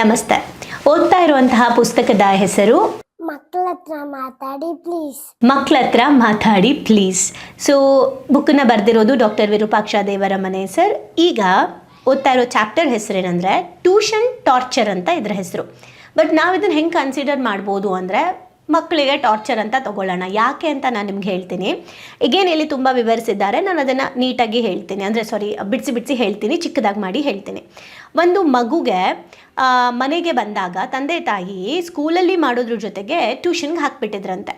ನಮಸ್ತೆ. ಓದ್ತಾ ಇರುವಂತಹ ಪುಸ್ತಕದ ಹೆಸರು? ಮಕ್ಕಳತ್ರ ಮಾತಾಡಿ ಪ್ಲೀಸ್ ಮಕ್ಕಳ ಹತ್ರ ಮಾತಾಡಿ ಪ್ಲೀಸ್ ಸೊ ಬುಕ್ಕನ್ನ ಬರೆದಿರೋದು ಡಾಕ್ಟರ್ ವಿರೂಪಾಕ್ಷ ದೇವರ ಮನೆ ಸರ್ ಈಗ ಓದ್ತಾ ಇರೋ ಚಾಪ್ಟರ್ ಹೆಸರೇನೆಂದರೆ ಟ್ಯೂಷನ್ ಟಾರ್ಚರ್ ಅಂತ ಇದರ ಹೆಸರು. ಬಟ್ ನಾವು ಇದನ್ನು ಹೆಂಗೆ ಕನ್ಸಿಡರ್ ಮಾಡ್ಬೋದು ಅಂದರೆ ಮಕ್ಕಳಿಗೆ ಟಾರ್ಚರ್ ಅಂತ ತಗೊಳ್ಳೋಣ. ಯಾಕೆ ಅಂತ ನಾನು ನಿಮ್ಗೆ ಹೇಳ್ತೀನಿ. ಈಗೇನು ಇಲ್ಲಿ ತುಂಬ ವಿವರಿಸಿದ್ದಾರೆ. ನಾನು ಅದನ್ನು ನೀಟಾಗಿ ಹೇಳ್ತೀನಿ. ಅಂದರೆ ಸಾರಿ ಬಿಡಿಸಿ ಬಿಡಿಸಿ ಹೇಳ್ತೀನಿ. ಚಿಕ್ಕದಾಗಿ ಮಾಡಿ ಹೇಳ್ತೀನಿ. ಒಂದು ಮಗುಗೆ ಮನೆಗೆ ಬಂದಾಗ ತಂದೆ ತಾಯಿ ಸ್ಕೂಲಲ್ಲಿ ಮಾಡೋದ್ರ ಜೊತೆಗೆ ಟ್ಯೂಷನ್ಗೆ ಹಾಕಿಬಿಟ್ಟಿದ್ರಂತೆ.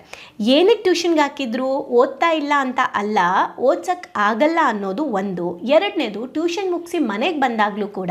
ಏನಕ್ಕೆ ಟ್ಯೂಷನ್ಗೆ ಹಾಕಿದ್ರು? ಓದ್ತಾ ಇಲ್ಲ ಅಂತ ಅಲ್ಲ ಓದ್ಸಕ್ಕೆ ಆಗಲ್ಲ ಅನ್ನೋದು ಒಂದು. ಎರಡನೇದು ಟ್ಯೂಷನ್ ಮುಗಿಸಿ ಮನೆಗೆ ಬಂದಾಗಲೂ ಕೂಡ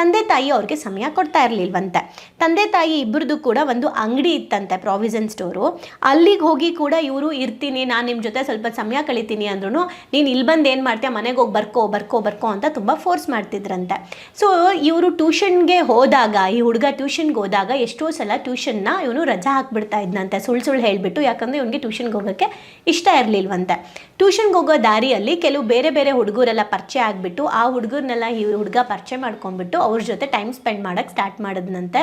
ತಂದೆ ತಾಯಿ ಅವ್ರಿಗೆ ಸಮಯ ಕೊಡ್ತಾ ಇರಲಿಲ್ವಂತೆ. ತಂದೆ ತಾಯಿ ಇಬ್ಬರದು ಕೂಡ ಒಂದು ಅಂಗಡಿ ಇತ್ತಂತೆ ಪ್ರಾವಿಷನ್ ಸ್ಟೋರು ಅಲ್ಲಿಗೆ ಹೋಗಿ ಕೂಡ ಇವರು ಇರ್ತೀನಿ, ನಾನು ನಿಮ್ಮ ಜೊತೆ ಸ್ವಲ್ಪ ಸಮಯ ಕಳಿತೀನಿ ಅಂದ್ರೂ ನೀನು ಇಲ್ಲಿ ಬಂದು ಏನು ಮಾಡ್ತೀಯ? ಮನೆಗೆ ಹೋಗಿ ಬರ್ಕೋ ಬರ್ಕೋ ಬರ್ಕೋ ಅಂತ ತುಂಬ ಫೋರ್ಸ್ ಮಾಡ್ತಿದ್ರಂತೆ. ಸೊ ಇವರು ಟ್ಯೂಷನ್ಗೆ ಹೋದಾಗ, ಈ ಹುಡುಗ ಟ್ಯೂಷನ್ಗೆ ಹೋದಾಗ ಎಷ್ಟೋ ಸಲ ಟ್ಯೂಷನ್ನ ಇವನು ರಜಾ ಹಾಕ್ಬಿಡ್ತಾ ಇದ್ನಂತೆ. ಸುಳ್ಳು ಸುಳ್ಳು ಹೇಳಿಬಿಟ್ಟು, ಯಾಕಂದರೆ ಇವನಿಗೆ ಟ್ಯೂಷನ್ಗೆ ಹೋಗೋಕ್ಕೆ ಇಷ್ಟ ಇರಲಿಲ್ವಂತೆ. ಟ್ಯೂಷನ್ಗೆ ಹೋಗೋ ದಾರಿಯಲ್ಲಿ ಕೆಲವು ಬೇರೆ ಬೇರೆ ಹುಡುಗರೆಲ್ಲ ಪರಿಚಯ ಆಗಿಬಿಟ್ಟು, ಆ ಹುಡುಗರನ್ನೆಲ್ಲ ಈ ಹುಡುಗ ಪರಿಚಯ ಮಾಡ್ಕೊಂಡ್ಬಿಟ್ಟು ಅವ್ರ ಜೊತೆ ಟೈಮ್ ಸ್ಪೆಂಡ್ ಮಾಡೋಕ್ಕೆ ಸ್ಟಾರ್ಟ್ ಮಾಡಿದ್ನಂತೆ.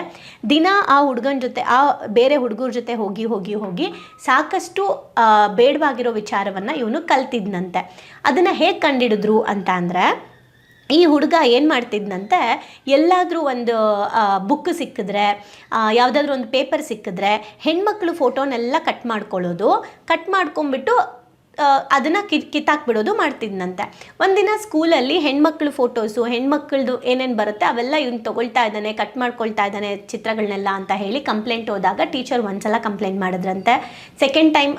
ದಿನ ಆ ಹುಡುಗನ ಜೊತೆ, ಆ ಬೇರೆ ಹುಡುಗರ ಜೊತೆ ಹೋಗಿ ಹೋಗಿ ಹೋಗಿ ಹೋಗಿ ಸಾಕಷ್ಟು ಬೇಡವಾಗಿರೋ ವಿಚಾರವನ್ನು ಇವನು ಕಲ್ತಿದ್ನಂತೆ. ಅದನ್ನು ಹೇಗೆ ಕಂಡಿಡಿದ್ರು ಅಂತ ಅಂದರೆ, ಈ ಹುಡುಗ ಏನು ಮಾಡ್ತಿದ್ನಂತೆ, ಎಲ್ಲಾದರೂ ಒಂದು ಬುಕ್ ಸಿಕ್ಕಿದ್ರೆ ಯಾವುದಾದ್ರೂ ಒಂದು ಪೇಪರ್ ಸಿಕ್ಕಿದ್ರೆ, ಹೆಣ್ಮಕ್ಳು ಫೋಟೋನೆಲ್ಲ ಕಟ್ ಮಾಡ್ಕೊಳ್ಳೋದು. ಕಟ್ ಮಾಡ್ಕೊಂಬಿಟ್ಟು ಅದನ್ನು ಕಿತ್ತಾಕ್ ಬಿಡೋದು ಮಾಡ್ತಿದ್ನಂತೆ. ಒಂದಿನ ಸ್ಕೂಲಲ್ಲಿ ಹೆಣ್ಮಕ್ಳು ಫೋಟೋಸು, ಹೆಣ್ಮಕ್ಳದು ಏನೇನು ಬರುತ್ತೆ ಅವೆಲ್ಲ ಇವ್ನು ತೊಗೊಳ್ತಾ ಇದ್ದಾನೆ, ಕಟ್ ಮಾಡ್ಕೊಳ್ತಾ ಇದ್ದಾನೆ ಚಿತ್ರಗಳನ್ನೆಲ್ಲ ಅಂತ ಹೇಳಿ ಕಂಪ್ಲೇಂಟ್ ಹೋದಾಗ ಟೀಚರ್ ಒಂದ್ಸಲ ಕಂಪ್ಲೇಂಟ್ ಮಾಡಿದ್ರಂತೆ. ಸೆಕೆಂಡ್ ಟೈಮ್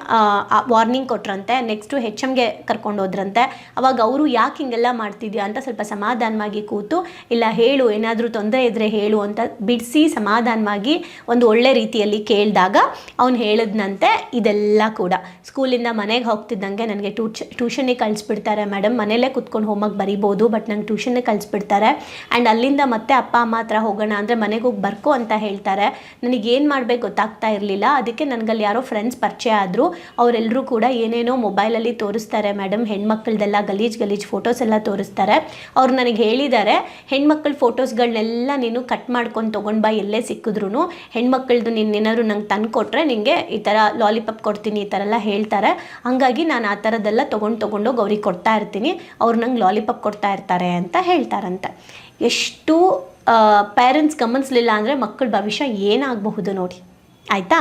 ವಾರ್ನಿಂಗ್ ಕೊಟ್ರಂತೆ. ನೆಕ್ಸ್ಟು ಹೆಚ್ ಎಮ್ಗೆ ಕರ್ಕೊಂಡು ಹೋದ್ರಂತೆ. ಅವಾಗ ಅವರು ಯಾಕೆ ಹಿಂಗೆಲ್ಲ ಮಾಡ್ತಿದ್ಯಾ ಅಂತ ಸ್ವಲ್ಪ ಸಮಾಧಾನವಾಗಿ ಕೂತು, ಇಲ್ಲ ಹೇಳು, ಏನಾದರೂ ತೊಂದರೆ ಇದ್ದರೆ ಹೇಳು ಅಂತ ಬಿಡಿಸಿ ಸಮಾಧಾನವಾಗಿ ಒಂದು ಒಳ್ಳೆ ರೀತಿಯಲ್ಲಿ ಕೇಳಿದಾಗ ಅವ್ನು ಹೇಳಿದ್ನಂತೆ ಇದೆಲ್ಲ ಕೂಡ. ಸ್ಕೂಲಿಂದ ಮನೆಗೆ ಹೋಗ್ತಿದ್ದಂಗೆ ನನಗೆ ಟ್ಯೂಚ್ ಟ್ಯೂಷನಿಗೆ ಕಳಿಸ್ಬಿಡ್ತಾರೆ ಮೇಡಮ್ ಮನೇಲೇ ಕುತ್ಕೊಂಡು ಹೋಮ್ವರ್ಕ್ ಬರಿಬೋದು ಬಟ್ ನಂಗೆ ಟ್ಯೂಷನ್ನೇ ಕಳಿಸ್ಬಿಡ್ತಾರೆ. ಆ್ಯಂಡ್ ಅಲ್ಲಿಂದ ಮತ್ತೆ ಅಪ್ಪ, ಅಮ್ಮ ಹತ್ರ ಹೋಗೋಣ ಅಂದರೆ ಮನೆಗೆ ಹೋಗಿ ಬರ್ಕೋ ಅಂತ ಹೇಳ್ತಾರೆ. ನನಗೆ ಏನು ಮಾಡಬೇಕು ಗೊತ್ತಾಗ್ತಾ ಇರಲಿಲ್ಲ. ಅದಕ್ಕೆ ನನಗಲ್ಲಿ ಯಾರೋ ಫ್ರೆಂಡ್ಸ್ ಪರಿಚಯ ಆದರೂ. ಅವರೆಲ್ಲರೂ ಕೂಡ ಏನೇನೋ ಮೊಬೈಲಲ್ಲಿ ತೋರಿಸ್ತಾರೆ ಮೇಡಮ್ ಹೆಣ್ಮಕ್ಳದೆಲ್ಲ ಗಲೀಜ್ ಗಲೀಜ್ ಫೋಟೋಸ್ ಎಲ್ಲ ತೋರಿಸ್ತಾರೆ. ಅವ್ರು ನನಗೆ ಹೇಳಿದ್ದಾರೆ, ಹೆಣ್ಮಕ್ಳ ಫೋಟೋಸ್ಗಳನ್ನೆಲ್ಲ ನೀನು ಕಟ್ ಮಾಡ್ಕೊಂಡು ತೊಗೊಂಡು ಬಾ, ಎಲ್ಲೇ ಸಿಕ್ಕಿದ್ರು ಹೆಣ್ಮಕ್ಳದ್ದು ನೀನು ಏನಾದ್ರು ನಂಗೆ ತಂದು ಕೊಟ್ಟರೆ ನಿಮಗೆ ಈ ಥರ ಲಾಲಿಪಾಪ್ ಕೊಡ್ತೀನಿ, ಈ ಥರ ಎಲ್ಲ ಹೇಳ್ತಾರೆ. ಹಂಗಾಗಿ ನಾನು ಆ ಥರದ್ದೆಲ್ಲ ತೊಗೊಂಡು ತೊಗೊಂಡೋಗಿ ಅವ್ರಿಗೆ ಕೊಡ್ತಾ ಇರ್ತೀನಿ. ಅವ್ರು ನಂಗೆ ಲಾಲಿಪಾಪ್ ಕೊಡ್ತಾ ಇರ್ತಾರೆ ಅಂತ ಹೇಳ್ತಾರಂತೆ. ಎಷ್ಟು ಪೇರೆಂಟ್ಸ್ ಗಮನಿಸಲಿಲ್ಲ ಅಂದರೆ ಮಕ್ಕಳ ಭವಿಷ್ಯ ಏನಾಗಬಹುದು ನೋಡಿ. ಆಯಿತಾ?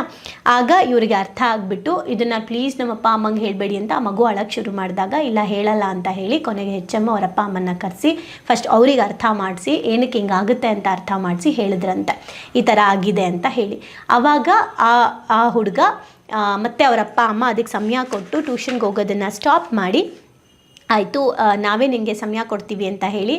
ಆಗ ಇವರಿಗೆ ಅರ್ಥ ಆಗಿಬಿಟ್ಟು ಇದನ್ನು ಪ್ಲೀಸ್ ನಮ್ಮ ಅಪ್ಪ ಅಮ್ಮಂಗೆ ಹೇಳಬೇಡಿ ಅಂತ ಆ ಮಗು ಅಳಕ್ಕೆ ಶುರು ಮಾಡಿದಾಗ, ಇಲ್ಲ ಹೇಳಲ್ಲ ಅಂತ ಹೇಳಿ ಕೊನೆಗೆ ಹೆಚ್ಚಮ್ಮ ಅವರ ಅಪ್ಪ ಅಮ್ಮನ್ನ ಕರೆಸಿ ಫಸ್ಟ್ ಅವ್ರಿಗೆ ಅರ್ಥ ಮಾಡಿಸಿ, ಏನಕ್ಕೆ ಹಿಂಗಾಗುತ್ತೆ ಅಂತ ಅರ್ಥ ಮಾಡಿಸಿ ಹೇಳಿದ್ರಂತೆ. ಈ ಥರ ಆಗಿದೆ ಅಂತ ಹೇಳಿ. ಆವಾಗ ಆ ಆ ಹುಡುಗ ಮತ್ತು ಅವರ ಅಪ್ಪ, ಅಮ್ಮ ಅದಕ್ಕೆ ಸಮಯ ಕೊಟ್ಟು ಟ್ಯೂಷನ್ಗೆ ಹೋಗೋದನ್ನು ಸ್ಟಾಪ್ ಮಾಡಿ, ಆಯಿತು ನಾವೇ ನಿಮಗೆ ಸಮಯ ಕೊಡ್ತೀವಿ ಅಂತ ಹೇಳಿ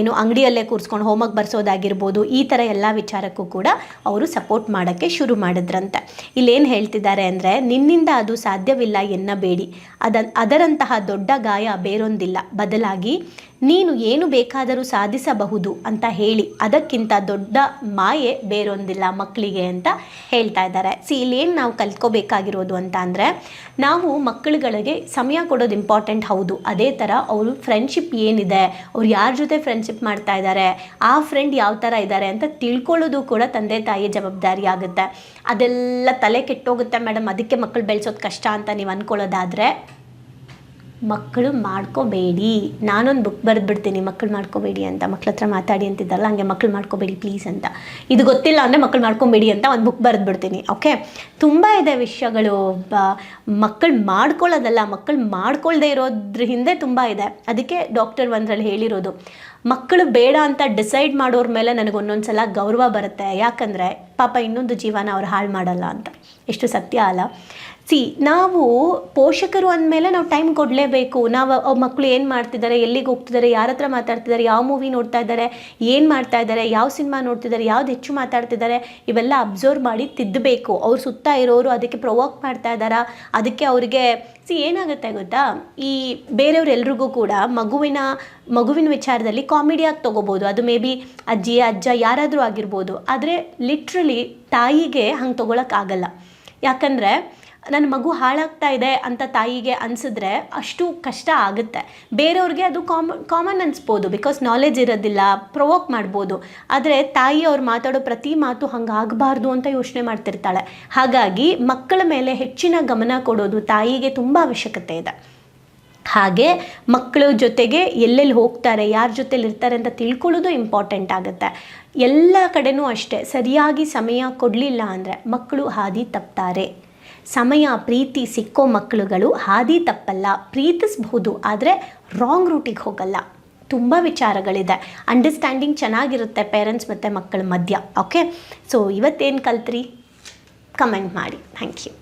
ಏನು ಅಂಗಡಿಯಲ್ಲೇ ಕೂರಿಸ್ಕೊಂಡು ಹೋಮ್ವರ್ಕ್ ಬರ್ಸೋದಾಗಿರ್ಬೋದು, ಈ ಥರ ಎಲ್ಲ ವಿಚಾರಕ್ಕೂ ಕೂಡ ಅವರು ಸಪೋರ್ಟ್ ಮಾಡೋಕ್ಕೆ ಶುರು ಮಾಡಿದ್ರಂತೆ. ಇಲ್ಲೇನು ಹೇಳ್ತಿದ್ದಾರೆ ಅಂದರೆ, ನಿನ್ನಿಂದ ಅದು ಸಾಧ್ಯವಿಲ್ಲ ಎನ್ನಬೇಡಿ. ಅದ ಅದರಂತಹ ದೊಡ್ಡ ಗಾಯ ಬೇರೊಂದಿಲ್ಲ. ಬದಲಾಗಿ ನೀನು ಏನು ಬೇಕಾದರೂ ಸಾಧಿಸಬಹುದು ಅಂತ ಹೇಳಿ ಅದಕ್ಕಿಂತ ದೊಡ್ಡ ಮಾಯೆ ಬೇರೊಂದಿಲ್ಲ ಮಕ್ಕಳಿಗೆ ಅಂತ ಹೇಳ್ತಾ ಇದ್ದಾರೆ. ಸಿ ಏನು ನಾವು ಕಲ್ತ್ಕೋಬೇಕಾಗಿರೋದು ಅಂತ ಅಂದರೆ ನಾವು ಮಕ್ಕಳುಗಳಿಗೆ ಸಮಯ ಕೊಡೋದು ಇಂಪಾರ್ಟೆಂಟ್ ಹೌದು. ಅದೇ ಥರ ಅವರು ಫ್ರೆಂಡ್ಶಿಪ್ ಏನಿದೆ, ಅವ್ರು ಯಾರ ಜೊತೆ ಫ್ರೆಂಡ್ಶಿಪ್ ಮಾಡ್ತಾ ಇದ್ದಾರೆ, ಆ ಫ್ರೆಂಡ್ ಯಾವ ಥರ ಇದ್ದಾರೆ ಅಂತ ತಿಳ್ಕೊಳ್ಳೋದು ಕೂಡ ತಂದೆ ತಾಯಿಯ ಜವಾಬ್ದಾರಿ ಆಗುತ್ತೆ. ಅದೆಲ್ಲ ತಲೆ ಕೆಟ್ಟೋಗುತ್ತೆ ಮೇಡಮ್, ಅದಕ್ಕೆ ಮಕ್ಕಳು ಬೆಳೆಸೋದು ಕಷ್ಟ ಅಂತ ನೀವು ಅಂದ್ಕೊಳ್ಳೋದಾದರೆ ಮಕ್ಕಳು ಮಾಡ್ಕೋಬೇಡಿ. ನಾನೊಂದು ಬುಕ್ ಬರೆದ್ಬಿಡ್ತೀನಿ. ಮಕ್ಕಳು ಮಾಡ್ಕೋಬೇಡಿ ಅಂತ. ಮಕ್ಳ ಹತ್ರ ಮಾತಾಡಿ ಅಂತಿದ್ದಾರಲ್ಲ ಹಂಗೆ ಮಕ್ಕಳು ಮಾಡ್ಕೋಬೇಡಿ ಪ್ಲೀಸ್ ಅಂತ. ಇದು ಗೊತ್ತಿಲ್ಲ ಅಂದರೆ ಮಕ್ಕಳು ಮಾಡ್ಕೊಬೇಡಿ ಅಂತ ಒಂದು ಬುಕ್ ಬರೆದ್ಬಿಡ್ತೀನಿ. ಓಕೆ ತುಂಬ ಇದೆ ವಿಷಯಗಳು. ಮಕ್ಕಳು ಮಾಡ್ಕೊಳ್ಳೋದಲ್ಲ ಮಕ್ಕಳು ಮಾಡ್ಕೊಳ್ಳದೆ ಇರೋದ್ರ ಹಿಂದೆ ತುಂಬ ಇದೆ. ಅದಕ್ಕೆ ಡಾಕ್ಟರ್ ಒಂದರಲ್ಲಿ ಹೇಳಿರೋದು ಮಕ್ಕಳು ಬೇಡ ಅಂತ ಡಿಸೈಡ್ ಮಾಡೋರ ಮೇಲೆ ನನಗೆ ಒಂದೊಂದು ಸಲ ಗೌರವ ಬರುತ್ತೆ. ಯಾಕಂದರೆ ಪಾಪ ಇನ್ನೊಂದು ಜೀವನ ಅವ್ರು ಹಾಳು ಮಾಡಲ್ಲ ಅಂತ. ಎಷ್ಟು ಸತ್ಯ ಅಲ್ಲ. ಸಿ ನಾವು ಪೋಷಕರು ಅಂದಮೇಲೆ ನಾವು ಟೈಮ್ ಕೊಡಲೇಬೇಕು. ನಾವು ಮಕ್ಕಳು ಏನು ಮಾಡ್ತಿದ್ದಾರೆ ಎಲ್ಲಿಗೆ ಹೋಗ್ತಿದ್ದಾರೆ ಯಾರ ಹತ್ರ ಮಾತಾಡ್ತಿದ್ದಾರೆ ಯಾವ ಮೂವಿ ನೋಡ್ತಾ ಇದ್ದಾರೆ ಏನು ಮಾಡ್ತಾ ಇದ್ದಾರೆ ಯಾವ ಸಿನಿಮಾ ನೋಡ್ತಿದ್ದಾರೆ ಯಾವ್ದು ಹೆಚ್ಚು ಮಾತಾಡ್ತಿದ್ದಾರೆ ಇವೆಲ್ಲ ಅಬ್ಸರ್ವ್ ಮಾಡಿ ತಿದ್ದಬೇಕು ಅವ್ರ ಸುತ್ತ ಇರೋರು ಅದಕ್ಕೆ ಪ್ರೊವೋಕ್ ಮಾಡ್ತಾ ಇದ್ದಾರಾ ಅದಕ್ಕೆ ಅವರಿಗೆ ಸಿ ಏನಾಗುತ್ತೆ ಗೊತ್ತಾ? ಈ ಬೇರೆಯವರೆಲ್ರಿಗೂ ಕೂಡ ಮಗುವಿನ ಮಗುವಿನ ವಿಚಾರದಲ್ಲಿ ಕಾಮಿಡಿಯಾಗಿ ತೊಗೋಬೋದು. ಅದು ಮೇ ಬಿ ಅಜ್ಜಿ, ಅಜ್ಜ ಯಾರಾದರೂ ಆಗಿರ್ಬೋದು. ಆದರೆ ಲಿಟ್ರಲಿ ತಾಯಿಗೆ ಹಂಗೆ ತೊಗೊಳಕ್ಕಾಗಲ್ಲ ಯಾಕಂದರೆ ನನ್ನ ಮಗು ಹಾಳಾಗ್ತಾ ಇದೆ ಅಂತ ತಾಯಿಗೆ ಅನಿಸಿದ್ರೆ ಅಷ್ಟು ಕಷ್ಟ ಆಗುತ್ತೆ. ಬೇರೆಯವ್ರಿಗೆ ಅದು ಕಾಮ ಕಾಮನ್ ಅನಿಸ್ಬೋದು. ಬಿಕಾಸ್ ನಾಲೆಜ್ ಇರೋದಿಲ್ಲ ಪ್ರೊವೋಕ್ ಮಾಡ್ಬೋದು. ಆದರೆ ತಾಯಿ ಅವ್ರು ಮಾತಾಡೋ ಪ್ರತಿ ಮಾತು ಹಂಗೆ ಆಗಬಾರ್ದು ಅಂತ ಯೋಚನೆ ಮಾಡ್ತಿರ್ತಾಳೆ. ಹಾಗಾಗಿ ಮಕ್ಕಳ ಮೇಲೆ ಹೆಚ್ಚಿನ ಗಮನ ಕೊಡೋದು ತಾಯಿಗೆ ತುಂಬ ಅವಶ್ಯಕತೆ ಇದೆ. ಹಾಗೆ ಮಕ್ಕಳ ಜೊತೆಗೆ ಎಲ್ಲೆಲ್ಲಿ ಹೋಗ್ತಾರೆ, ಯಾರ ಜೊತೆಲಿ ಇರ್ತಾರೆ ಅಂತ ತಿಳ್ಕೊಳ್ಳೋದು ಇಂಪಾರ್ಟೆಂಟ್ ಆಗುತ್ತೆ. ಎಲ್ಲ ಕಡೆನೂ ಅಷ್ಟೇ. ಸರಿಯಾಗಿ ಸಮಯ ಕೊಡಲಿಲ್ಲ ಅಂದರೆ ಮಕ್ಕಳು ಹಾದಿ ತಪ್ತಾರೆ. ಸಮಯ, ಪ್ರೀತಿ, ಸಿಕ್ಕೋ ಮಕ್ಕಳುಗಳು ಹಾದಿ ತಪ್ಪಲ್ಲ ಪ್ರೀತಿಸ್ಬಹುದು ಆದರೆ ರಾಂಗ್ ರೂಟಿಗೆ ಹೋಗಲ್ಲ. ತುಂಬ ವಿಚಾರಗಳಿದೆ. ಅಂಡರ್ಸ್ಟ್ಯಾಂಡಿಂಗ್ ಚೆನ್ನಾಗಿರುತ್ತೆ ಪೇರೆಂಟ್ಸ್ ಮತ್ತು ಮಕ್ಕಳ ಮಧ್ಯ ಓಕೆ ಸೊ ಇವತ್ತೇನು ಕಲ್ತ್ರಿ? ಕಮೆಂಟ್ ಮಾಡಿ. Thank you